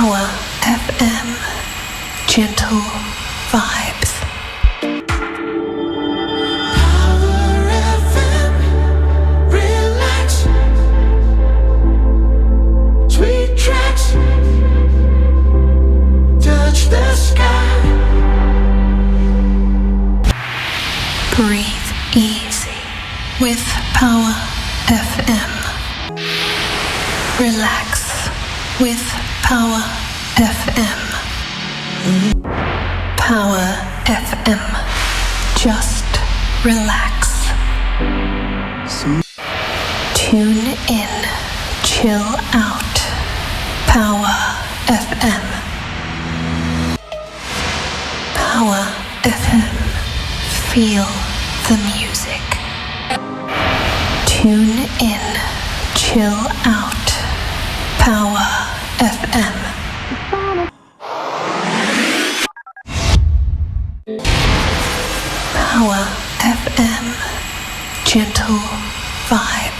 Power FM. Gentle vibes. Relax. Sweet tracks. Touch the sky. Breathe easy with Power FM. Relax with Power FM. Power FM. Just relax. Tune in, chill out. Power FM. Power FM. Feel the music. Tune in, chill out. Power FM. Power FM. Gentle vibes.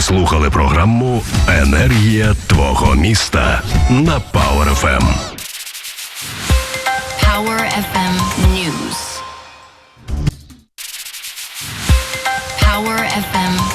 Слухали програму Енергія твого міста на Ем». Power FM. Power FM News. Power FM